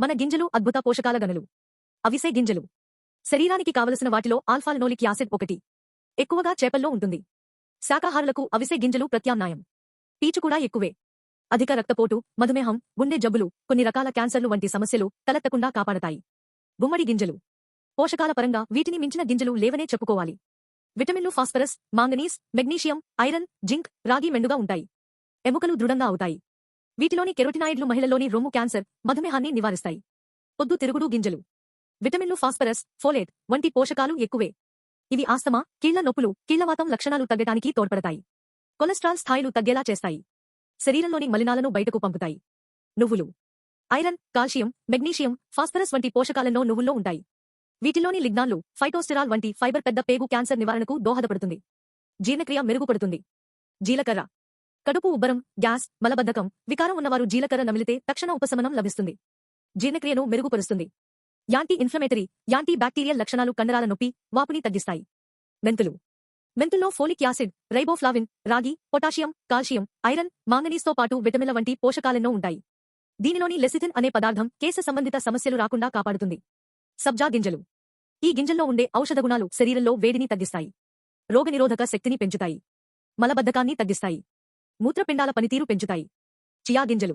మన గింజలు అద్భుత పోషకాల గనులు. అవిసె గింజలు. శరీరానికి కావలసిన వాటిలో ఆల్ఫాలనోలిక్ యాసిడ్ ఒకటి. ఎక్కువగా చేపల్లో ఉంటుంది. శాకాహారులకు అవిసె గింజలు ప్రత్యామ్నాయం. పీచు కూడా ఎక్కువే. అధిక రక్తపోటు మధుమేహం గుండె జబ్బులు కొన్ని రకాల క్యాన్సర్లు వంటి సమస్యలు తలెత్తకుండా కాపాడతాయి. గుమ్మడి గింజలు. పోషకాల పరంగా వీటిని మించిన గింజలు లేవనే చెప్పుకోవాలి. విటమిన్లు phosphorus manganese magnesium iron zinc రాగి మెండుగా ఉంటాయి. ఎముకలు దృఢంగా అవుతాయి. వీటిలోని కెరోటినాయిడ్లు మహిళల్లోని రొమ్ము క్యాన్సర్ మధుమేహాన్ని నివారిస్తాయి. పొద్దు తిరుగుడు గింజలు. విటమిన్లు ఫాస్ఫరస్ ఫోలేట్ వంటి పోషకాలు ఎక్కువే. ఇవి ఆస్తమా కీళ్ళ నొప్పులు కీళ్ళవాతం లక్షణాలు తగ్గటానికి తోడ్పడతాయి. కొలెస్ట్రాల్ స్థాయిలు తగ్గేలా చేస్తాయి. శరీరంలోని మలినాలను బయటకు పంపుతాయి. నువ్వులు. ఐరన్ కాల్షియం మెగ్నీషియం ఫాస్ఫరస్ వంటి పోషకాలలో నువ్వుల్లో ఉంటాయి. వీటిలోని లిగ్నాన్లు ఫైటోస్టిరాల్ వంటి ఫైబర్ పెద్ద పేగు క్యాన్సర్ నివారణకు దోహదపడుతుంది. జీర్ణక్రియ మెరుగుపడుతుంది. జీలకర్ర. కడుపు ఉబ్బరం గ్యాస్ మలబద్ధకం వికారం ఉన్నవారు జీలకర్ర నమిలితే తక్షణ ఉపశమనం లభిస్తుంది. జీర్ణక్రియను మెరుగుపరుస్తుంది. యాంటీ ఇన్ఫ్లమేటరీ యాంటీ బ్యాక్టీరియల్ లక్షణాలు కండరాల నొప్పి వాపుని తగ్గిస్తాయి. మెంతులు. మెంతుల్లో ఫోలిక్ యాసిడ్ రైబోఫ్లావిన్ రాగి పొటాషియం కాల్షియం ఐరన్ మాంగనీస్తో పాటు విటమిన్ల వంటి పోషకాలెన్నో ఉంటాయి. దీనిలోని లెసిథిన్ అనే పదార్థం కేశ సంబంధిత సమస్యలు రాకుండా కాపాడుతుంది. సబ్జా గింజలు. ఈ గింజల్లో ఉండే ఔషధ గుణాలు శరీరంలో వేడిని తగ్గిస్తాయి. రోగనిరోధక శక్తిని పెంచుతాయి. మలబద్ధకాన్ని తగ్గిస్తాయి. మూత్రపిండాల పనితీరు పెంచుతాయి. చియా గింజలు.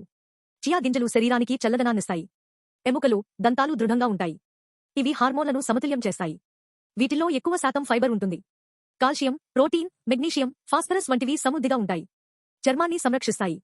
చియా గింజలు శరీరానికి చల్లదనాన్నిస్తాయి. ఎముకలు దంతాలు దృఢంగా ఉంటాయి. ఇవి హార్మోన్లను సమతుల్యం చేస్తాయి. వీటిలో ఎక్కువ శాతం ఫైబర్ ఉంటుంది. కాల్షియం ప్రోటీన్ మెగ్నీషియం ఫాస్ఫరస్ వంటివి సమృద్ధిగా ఉంటాయి. చర్మాన్ని సంరక్షిస్తాయి.